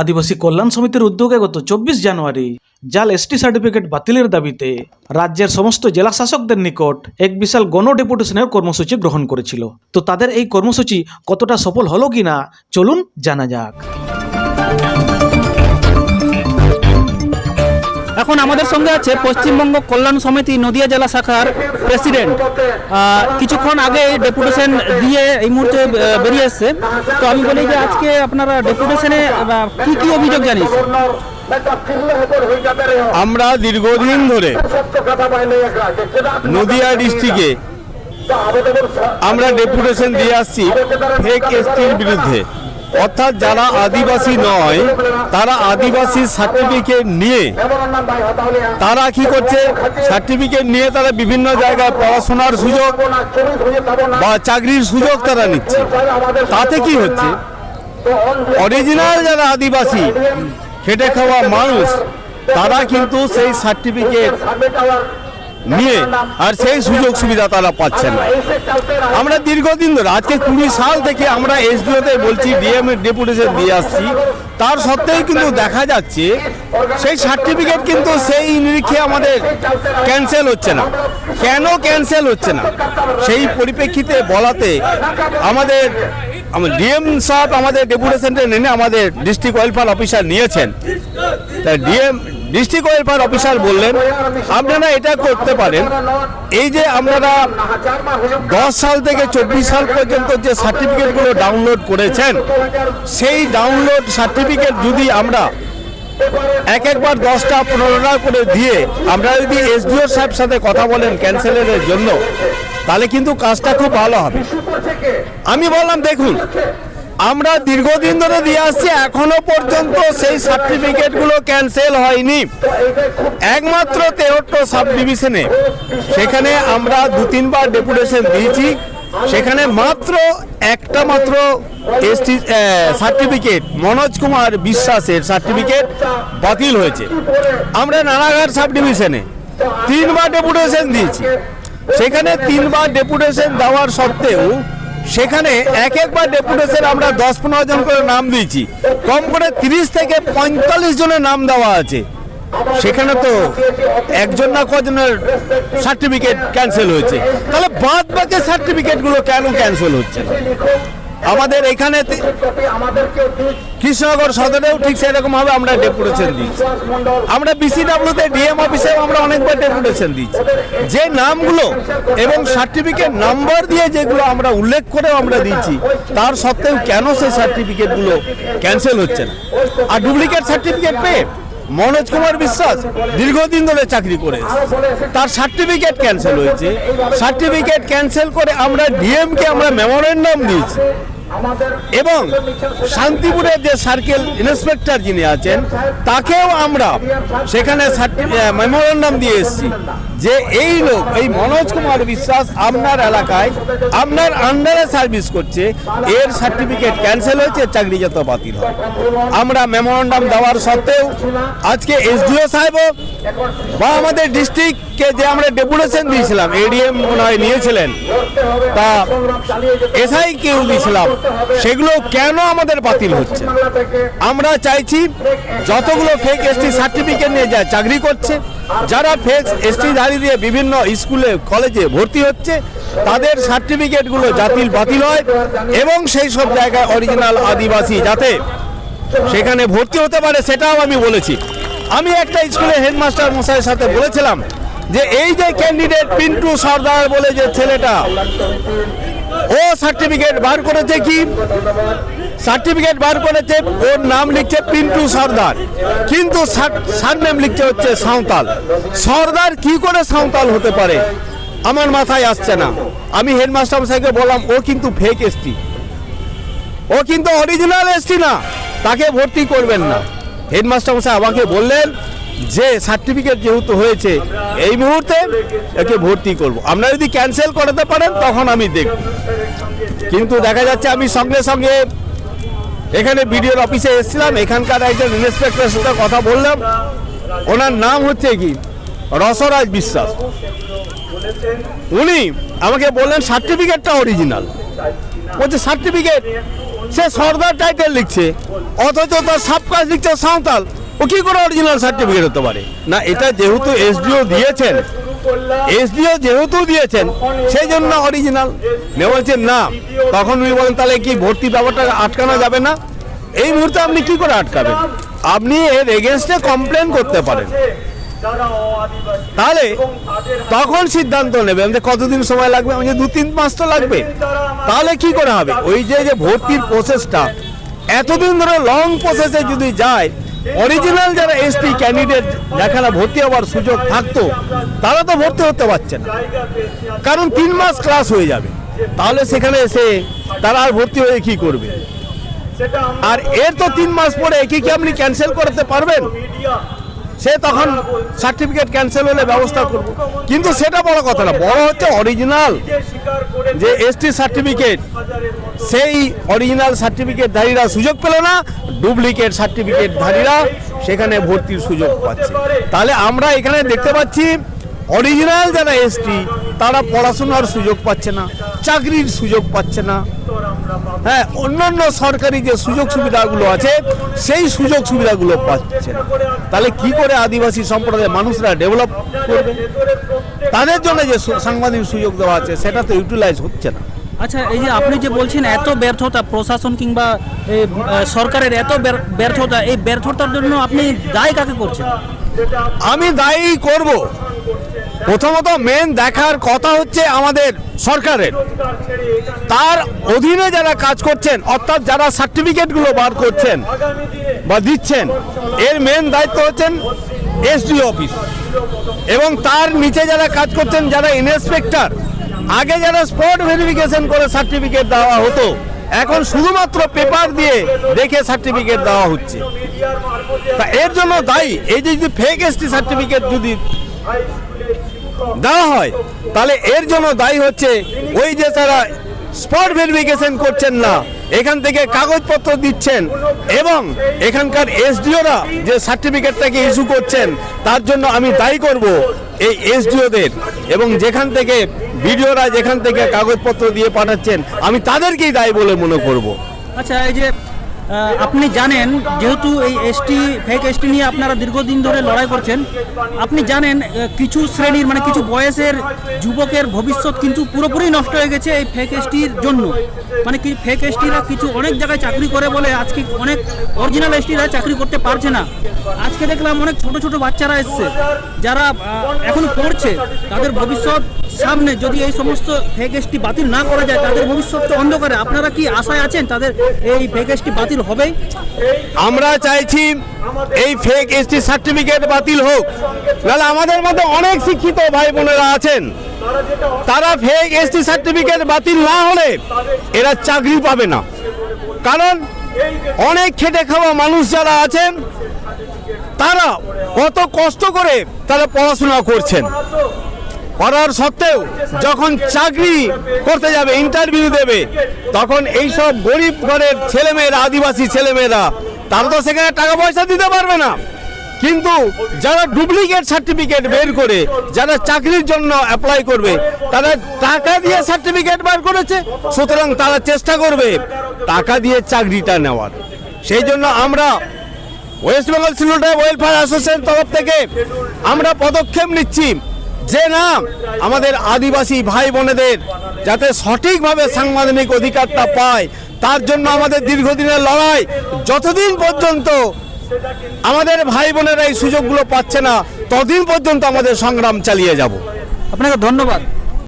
আদিবাসী কল্যাণ সমিতির উদ্যোগে গত চব্বিশ জানুয়ারি জাল এসটি সার্টিফিকেট বাতিলের দাবিতে রাজ্যের সমস্ত জেলা শাসকদের নিকট এক বিশাল গণ ডেপুটেশনের কর্মসূচি গ্রহণ করেছিল। তো তাদের এই কর্মসূচি কতটা সফল হলো কিনা চলুন জানা যাক। এখন আমাদের সঙ্গে আছে পশ্চিমবঙ্গ কল্যাণ সমিতি নদিয়া জেলা শাখার প্রেসিডেন্ট। কিছুক্ষণ আগে ডেপুটেশন দিয়ে এই মুহূর্তে বেরিয়ে এসছে। তো আমি বলি যে আজকে আপনারা ডেপুটেশনে কি কি অভিযোগ জানিস? আমরা দীর্ঘদিন ধরে নদিয়া ডিস্ট্রিক্টে আমরা ডেপুটেশন দিয়ে আসছি ফেক এসটির বিরুদ্ধে। অর্থাৎ যারা আদিবাসী নয়, তারা আদিবাসী সার্টিফিকেট নিয়ে তারা কি করছে? সার্টিফিকেট নিয়ে তারা বিভিন্ন জায়গায় পড়াশোনার সুযোগ বা চাকরির সুযোগ তারা নিচ্ছে। তাতে কি হচ্ছে? অরিজিনাল যারা আদিবাসী, খেটে খাওয়া মানুষ, তারা কিন্তু সেই সার্টিফিকেট নিয়ে আর সেই সুযোগ সুবিধা তারা পাচ্ছে না। আমরা দীর্ঘদিন ধরে, আজকে কুড়ি সাল থেকে আমরা এসডিওতে বলছি, ডিএম ডেপুটেশন দিয়ে আসছি। তার সত্ত্বেও কিন্তু দেখা যাচ্ছে, সেই সার্টিফিকেট কিন্তু সেই নিরিখে আমাদের ক্যান্সেল হচ্ছে না। কেন ক্যান্সেল হচ্ছে না? সেই পরিপ্রেক্ষিতে বলাতে আমাদের ডিএম সাহেব আমাদের ডেপুটেশনটা নেনে আমাদের ডিস্ট্রিক্ট ওয়েলফেয়ার অফিসার নিয়েছেন। তা ডিএম ডিস্ট্রিক্ট ওয়েলফেয়ার অফিসার বললেন আপনারা এটা করতে পারেন। এই যে আপনারা দশ সাল থেকে চব্বিশ সাল পর্যন্ত যে সার্টিফিকেটগুলো ডাউনলোড করেছেন সেই ডাউনলোড সার্টিফিকেট যদি আমরা এক একবার দশটা পনেরোটা করে দিয়ে আমরা যদি এসডিও সাহেব সাথে কথা বলেন ক্যান্সেলের জন্য তাহলে কিন্তু কাজটা খুব ভালো হবে। আমি বললাম দেখুন আমরা দীর্ঘদিন ধরে দিয়ে আসছি, এখনও পর্যন্ত সেই সার্টিফিকেটগুলো ক্যান্সেল হয়নি। একমাত্র তেহট্ট সাব ডিভিশনে সেখানে আমরা দু তিনবার ডেপুটেশন দিয়েছি। সেখানে মাত্র একটা মাত্র সার্টিফিকেট মনোজ কুমার বিশ্বাসের সার্টিফিকেট বাতিল হয়েছে। আমরা নানাঘাট সাব ডিভিশনে তিনবার ডেপুটেশন দিয়েছি। সেখানে তিনবার ডেপুটেশন দেওয়ার সত্ত্বেও সেখানে এক একবার ডেপুটেশন আমরা দশ পনেরো জন করে নাম দিয়েছি। কম করে তিরিশ থেকে পঁয়তাল্লিশ জনের নাম দেওয়া আছে। সেখানে তো একজন না কজনের সার্টিফিকেট ক্যান্সেল হয়েছে। তাহলে বাদ বাকি সার্টিফিকেটগুলো কেন ক্যান্সেল হচ্ছে না? আমাদের এখানে কৃষ্ণনগর সদরেও ঠিক সেরকম ভাবে আমরা ডেপুটেশন দিচ্ছি আমরা বিসিডাব্লিউতে ডিএম অফিসেও আমরা অনেকবার ডেপুটেশন দিচ্ছি যে নামগুলো এবং সার্টিফিকেট নাম্বার দিয়ে যেগুলো আমরা উল্লেখ করেও আমরা দিচ্ছি তার সত্ত্বেও কেন সেই সার্টিফিকেটগুলো ক্যান্সেল হচ্ছে না? আর ডুপ্লিকেট সার্টিফিকেট পেয়ে মনোজ কুমার বিশ্বাস দীর্ঘদিন ধরে চাকরি করে। তার সার্টিফিকেট ক্যান্সেল হয়েছে। সার্টিফিকেট ক্যান্সেল করে আমরা ডিএমকে আমরা মেমোরেন্ডাম দিয়েছি। এবং শান্তিপুরের যে সার্কেল ইন্সপেক্টর যিনি আছেন তাকেও আমরা সেখানে মেমোরেন্ডাম দিয়ে এসেছি যে এই লোক এই মনোজ কুমার বিশ্বাস আপনার এলাকায় আপনার আন্ডারে সার্ভিস করছে এর সার্টিফিকেট ক্যান্সেল হয়েছে চাকরি যত বাতিল হয়। আমরা মেমোরেন্ডাম দেওয়ার সত্ত্বেও আজকে এসডিও সাহেবও বা আমাদের ডিস্ট্রিক্টকে যে আমরা ডেপুটেশন দিয়েছিলাম এডিএম মনে হয় নিয়েছিলেন তা এসআই কেউ দিয়েছিলাম। সেগুলো কেন আমাদের বাতিল হচ্ছে? আমরা চাইছি যতগুলো ফেক এসটি সার্টিফিকেট নিয়ে যায় চাকরি করছে, যারা ফেক এসটি ধারী দিয়ে বিভিন্ন স্কুলে, কলেজে ভর্তি হচ্ছে, তাদের সার্টিফিকেটগুলো জাতিল বাতিল হয় এবং সেই সব জায়গায় অরিজিনাল আদিবাসী যাতে সেখানে ভর্তি হতে পারে, সেটাও আমি বলেছি। আমি একটা স্কুলে হেডমাস্টার মশাইয়ের সাথে বলেছিলাম যে, এই যে ক্যান্ডিডেট পিন্টু সর্দার বলে যে ছেলেটা ও সার্টিফিকেট বার করেছে কি? সার্টিফিকেট বার করেছে, ওর নাম লিখছে পিন্টু সর্দার। কিন্তু সার নেম লিখছে হচ্ছে সাঁওতাল। সর্দার কি করে সাঁওতাল হতে পারে? আমার মাথায় আসছে না। আমি হেডমাস্টার মশাইকে বললাম, ও কিন্তু ফেক এসটি ও কিন্তু অরিজিনাল এসটি না। তাকে ভর্তি করবেন না। হেডমাস্টার মশাই আমাকে বললেন যে সার্টিফিকেট যেহেতু হয়েছে, এই মুহূর্তে একে ভর্তি করব। আপনারা যদি ক্যান্সেল করাতে পারেন, তখন আমি দেখব। কিন্তু দেখা যাচ্ছে আমি সঙ্গে সঙ্গে এখানে বিডিওর অফিসে এসেছিলাম, এখানকার একজন ইন্সপেক্টরের সাথে কথা বললাম। ওনার নাম হচ্ছে কি? রসরাজ বিশ্বাস। উনি আমাকে বললেন, সার্টিফিকেটটা অরিজিনাল বলছে, সার্টিফিকেট? সে সর্দার টাইটেল লিখছে, অথচ তার সাবকাজ লিখছে সাঁওতাল। ও কি করে অরিজিনাল সার্টিফিকেট হতে পারে? না, এটা যেহেতু এসডিও দিয়েছেন এসডিও যেহেতু দিয়েছেন সেই জন্য অরিজিনাল নে বলছেন, না, তখন উনি বলেন, তাহলে কি ভর্তি ব্যাপারটা আটকানো যাবে না? এই মুহূর্তে আপনি কি করে আটকাবেন? আপনি এর এগেনস্টে কমপ্লেন করতে পারেন। তাহলে তখন সিদ্ধান্ত নেবেন যে কতদিন সময় লাগবে? আমি দু, তিন মাস তো লাগবে। তাহলে কি করে হবে? ওই যে যে ভর্তির প্রসেসটা এতদিন ধরে লং প্রসেসে যদি যায় অরিজিনাল যারা এসটি ক্যান্ডিডেট যেখানে ভর্তি হওয়ার সুযোগ থাকতো, তারা তো ভর্তি হতে পারছে না। কারণ তিন মাস ক্লাস হয়ে যাবে। তাহলে সেখানে এসে তারা আর ভর্তি হয়ে কি করবে? আর এর তো তিন মাস পরে কি কি আপনি ক্যান্সেল করতে পারবেন? সে তখন সার্টিফিকেট ক্যান্সেল হলে ব্যবস্থা করব। কিন্তু সেটা বড় কথা না, বড় হচ্ছে অরিজিনাল যে এসটি সার্টিফিকেট সেই অরিজিনাল সার্টিফিকেট ধারীরা সুযোগ পেল না ডুপ্লিকেট সার্টিফিকেট ধারীরা সেখানে ভর্তির সুযোগ পাচ্ছে। তাহলে আমরা এখানে দেখতে পাচ্ছি অরিজিনাল যারা এসটি তারা পড়াশোনার সুযোগ পাচ্ছে না, চাকরির সুযোগ পাচ্ছে না। হ্যাঁ অন্যান্য সরকারি যে সুযোগ সুবিধাগুলো আছে সেই সুযোগ সুবিধাগুলো পাচ্ছে তাহলে কি করে আদিবাসী সম্প্রদায়ের মানুষরা ডেভেলপ করবে? তাদের জন্য যে সাংবাদিক সুযোগ দেওয়া আছে সেটা তো ইউটিলাইজ হচ্ছে না। আচ্ছা এই যে আপনি যে বলছেন এত ব্যর্থতা প্রশাসন কিংবা সরকারের এত ব্যর- ব্যর্থতা এই ব্যর্থতার জন্য আপনি দায় কাকে করছেন? আমি দায়ী করব। প্রথমত মেন দেখার কথা হচ্ছে আমাদের সরকারের। তার অধীনে যারা কাজ করছেন, অর্থাৎ যারা সার্টিফিকেটগুলো বার করছেন বা দিচ্ছেন, এর মেন দায়িত্ব হচ্ছেন এসডি অফিস এবং তার নিচে যারা কাজ করছেন, যারা ইন্সপেক্টর আগে যারা স্পট ভেরিফিকেশন করে সার্টিফিকেট দেওয়া হতো, এখন শুধুমাত্র পেপার দিয়ে দেখে সার্টিফিকেট দেওয়া হচ্ছে। তা এর জন্য দায়ী। এই যে যদি ফেক এসটি সার্টিফিকেট যদি দেওয়া হয়, তাহলে এর জন্য দায়ী হচ্ছে ওই যে তারা স্পট ভেরিফিকেশন করছেন না, এখান থেকে কাগজপত্র দিচ্ছেন এবং এখানকার এসডিওরা যে সার্টিফিকেটটাকে ইস্যু করছেন, তার জন্য আমি দায়ী করব এই এসডিওদের এবং যেখান থেকে ভিডিওরা যেখান থেকে কাগজপত্র দিয়ে পাঠাচ্ছেন, আমি তাদেরকেই দায়ী বলে মনে করব। আচ্ছা এই যে আপনি জানেন, যেহেতু এই এসটি ফেক এসটি নিয়ে আপনারা দীর্ঘদিন ধরে লড়াই করছেন, আপনি জানেন কিছু শ্রেণির মানে কিছু বয়সের যুবকের ভবিষ্যৎ কিন্তু পুরোপুরি নষ্ট হয়ে গেছে এই ফেক এসটির জন্য। মানে কি ফেক এসটিরা কিছু অনেক জায়গায় চাকরি করে বলে আজকে অনেক অরিজিনাল এসটিরা চাকরি করতে পারছে না। আজকে দেখলাম অনেক ছোট ছোট বাচ্চারা এসছে, যারা এখনও পড়ছে, তাদের ভবিষ্যৎ সামনে, যদি এই সমস্ত ফেক এসটি বাতিল না করা যায়, তাদের ভবিষ্যৎ তো অন্ধকারে। আপনারা কি আশায় আছেন তাদের এই ফেক এসটি বাতিল হবেই। আমরা চাইছি এই ফেক এসটি সার্টিফিকেট বাতিল হোক। নাহলে আমাদের মধ্যে অনেক শিক্ষিত ভাই বোনেরা আছেন। তারা ফেক এসটি সার্টিফিকেট বাতিল না হলে এরা চাকরি পাবে না। কারণ অনেক খেটে খাওয়া মানুষ যারা আছেন, তারা কত কষ্ট করে তারা পড়াশোনা করছেন। করার সত্ত্বেও যখন চাকরি করতে যাবে ইন্টারভিউ দেবে, তখন এই সব গরিব ঘরের ছেলেমেয়েরা, আদিবাসী ছেলেমেয়েরা, তারা তো সেখানে টাকা পয়সা দিতে পারবে না। কিন্তু যারা ডুপ্লিকেট সার্টিফিকেট বের করে, যারা চাকরির জন্য অ্যাপ্লাই করবে, তারা টাকা দিয়ে সার্টিফিকেট বার করেছে, সুতরাং তারা চেষ্টা করবে টাকা দিয়ে চাকরিটা নেওয়ার। সেই জন্য আমরা ওয়েস্ট বেঙ্গল সিলেটে ওয়েলফেয়ার অ্যাসোসিয়েশন তরফ থেকে আমরা পদক্ষেপ নিচ্ছি। যে না আমাদের আদিবাসী ভাই বোনেদের যাতে সঠিকভাবে সাংবিধানিক অধিকারটা পায়, তার জন্য আমাদের দীর্ঘদিনের লড়াই যতদিন পর্যন্ত আমাদের ভাই বোনেরা এই সুযোগগুলো পাচ্ছে না, ততদিন পর্যন্ত আমাদের সংগ্রাম চালিয়ে যাব। আপনাকে ধন্যবাদ।